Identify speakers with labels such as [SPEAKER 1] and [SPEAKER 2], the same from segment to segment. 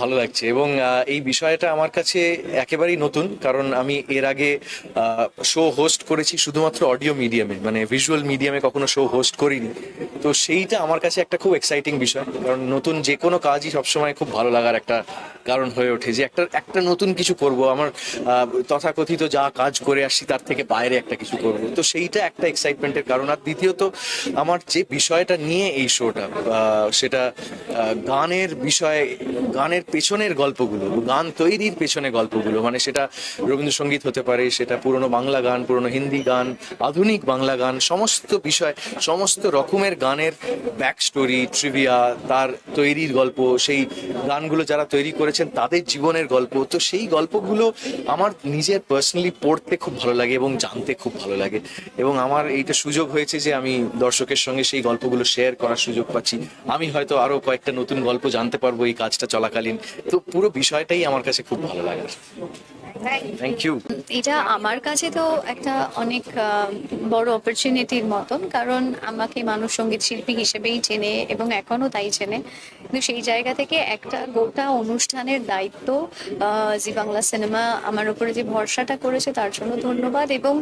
[SPEAKER 1] ভালো লাগছে এবং এই বিষয়টা আমার কাছে একেবারেই নতুন, কারণ আমি এর আগে শো হোস্ট করেছি শুধুমাত্র অডিও মিডিয়ামে মানে ভিজুয়াল মিডিয়ামে কখনো শো হোস্ট করিনি। তো সেইটা আমার কাছে একটা খুব এক্সাইটিং বিষয়, কারণ নতুন যে কোনো কাজই সবসময় খুব ভালো লাগার একটা কারণ হয়ে ওঠে যে একটা একটা নতুন কিছু করব, আমার তথাকথিত যা কাজ করে আসছি তার থেকে বাইরে একটা কিছু করব। তো সেইটা একটা এক্সাইটমেন্টের কারণ। আর দ্বিতীয়ত, আমার যে বিষয়টা নিয়ে এই শোটা সেটা গানের বিষয়ে গানের পেছনের গল্পগুলো, গান তৈরির পেছনে গল্পগুলো মানে সেটা রবীন্দ্রসঙ্গীত হতে পারে, সেটা পুরনো বাংলা গান, পুরনো হিন্দি গান, আধুনিক বাংলা গান, সমস্ত বিষয়, সমস্ত রকমের গানের ব্যাক স্টোরি ট্রিভিয়া, তার তৈরির গল্প, সেই গানগুলো যারা তৈরি করেছেন তাদের জীবনের গল্প। তো সেই গল্পগুলো আমার নিজের পার্সোনালি পড়তে খুব ভালো লাগে এবং জানতে খুব ভালো লাগে। এবং আমার এইটা সুযোগ হয়েছে যে আমি দর্শকের সঙ্গে সেই গল্পগুলো শেয়ার করার সুযোগ পাচ্ছি। আমি হয়তো আরও কয়েকটা নতুন গল্প জানতে পারব, এই কাজটা চলাকালীন। তো পুরো বিষয়টাই আমার কাছে খুব ভালো লাগে। থ্যাংক ইউ
[SPEAKER 2] এটা আমার কাছে তো একটা অনেক বড় অপরচুনিটির মতন কারণ আমাকে মানুষ সংগীত শিল্পী হিসেবেই চেনে এবং এখনও তাই চেনে। কিন্তু সেই জায়গা থেকে একটা গোটা অনুষ্ঠানের দায়িত্ব জি বাংলা সিনেমা আমার উপরে যে ভরসাটা করেছে তার জন্য ধন্যবাদ এবং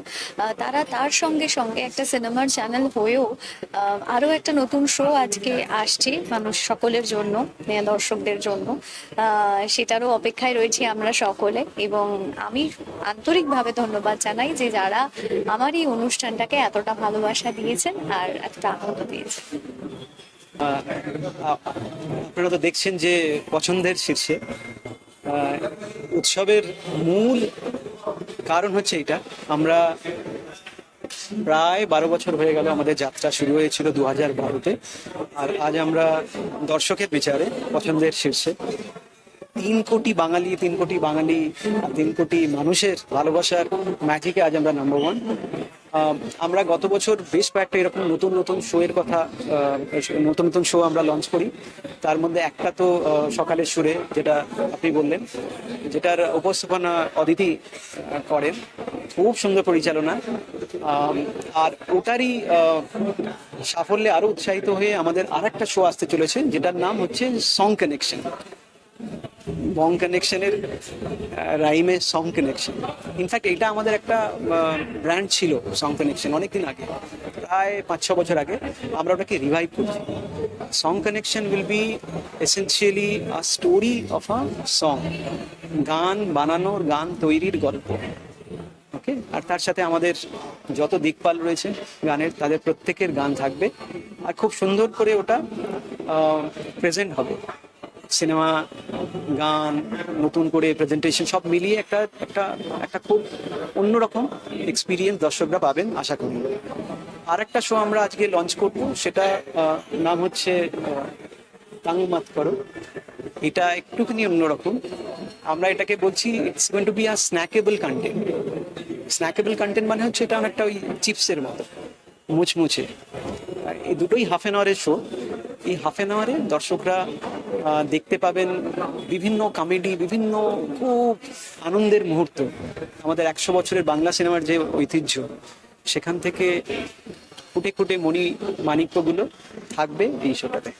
[SPEAKER 2] তারা তার সঙ্গে সঙ্গে একটা সিনেমার চ্যানেল হয়েও আহ, আরও একটা নতুন শো আজকে আসছে মানুষ সকলের জন্য দর্শকদের জন্য। সেটারও অপেক্ষায় রয়েছি আমরা সকলে। এবং আমি আন্তরিকভাবে ধন্যবাদ জানাই যে যারা আমার এই অনুষ্ঠানটাকে এতটা ভালোবাসা দিয়েছেন আর এতটা আনন্দ দিয়েছেন।
[SPEAKER 3] আপনারা তো দেখছেন যে পছন্দের শীর্ষে। উৎসবের মূল কারণ হচ্ছে এটা। আমরা প্রায় বারো বছর হয়ে গেল আমাদের যাত্রা শুরু হয়েছিল দু হাজার বারোতে। আর আজ আমরা দর্শকের বিচারে, পছন্দের শীর্ষে। তিন কোটি বাঙালি, তিন কোটি বাঙালি তিন কোটি মানুষের ভালোবাসার ম্যাজিকে আজ আমরা নাম্বার ওয়ান আমরা গত বছর বেশ কয়েকটা এরকম নতুন নতুন শো এর কথা নতুন নতুন শো আমরা লঞ্চ করি। তার মধ্যে একটা তো সকালের সুরে, যেটা আপনি বললেন, যেটার উপস্থাপনা অদিতি করেন। খুব সুন্দর পরিচালনা। আর ওটারই সাফল্যে আরও উৎসাহিত হয়ে আমাদের আর একটা শো আসতে চলেছে, যেটার নাম হচ্ছে সং কানেকশন বং কানেকশনের রাইমে সং কানেকশন। ইনফ্যাক্ট এটা আমাদের একটা ব্র্যান্ড ছিল সং কানেকশন অনেকদিন আগে, প্রায় পাঁচ ছ বছর আগে। আমরা ওটাকে রিভাইভ করছি। Song connection will be essentially a story of a song গান বানানোর, গান তৈরির গল্প। ওকে আর তার সাথে আমাদের যত দিকপাল রয়েছে গানের, তাদের প্রত্যেকের গান থাকবে। আর খুব সুন্দর করে ওটা প্রেজেন্ট হবে। সিনেমা, গান, নতুন করে প্রেজেন্টেশন সব মিলিয়ে একটা একটা একটা খুব অন্যরকম এক্সপিরিয়েন্স দর্শকরা পাবেন, আশা করি। আর একটা শো আমরা আজকে লঞ্চ করব, সেটা নাম হচ্ছে তাং মাত করো। এটা একটুখানি অন্যরকম। আমরা এটাকে বলছি it's going to be a snackable content snackable content মানে হচ্ছে এটা অনেকটা ওই চিপসের মতো, মুচমুচে। এই দুটোই হাফ অ্যান আওয়ারের শো এই হাফ এন আওয়ারে দর্শকরা দেখতে পাবেন বিভিন্ন কমেডি বিভিন্ন খুব আনন্দের মুহূর্ত। আমাদের একশো বছরের বাংলা সিনেমার যে ঐতিহ্য, সেখান থেকে ফুটে ফুটে মণি মাণিক্যগুলো থাকবে এই শোটাতে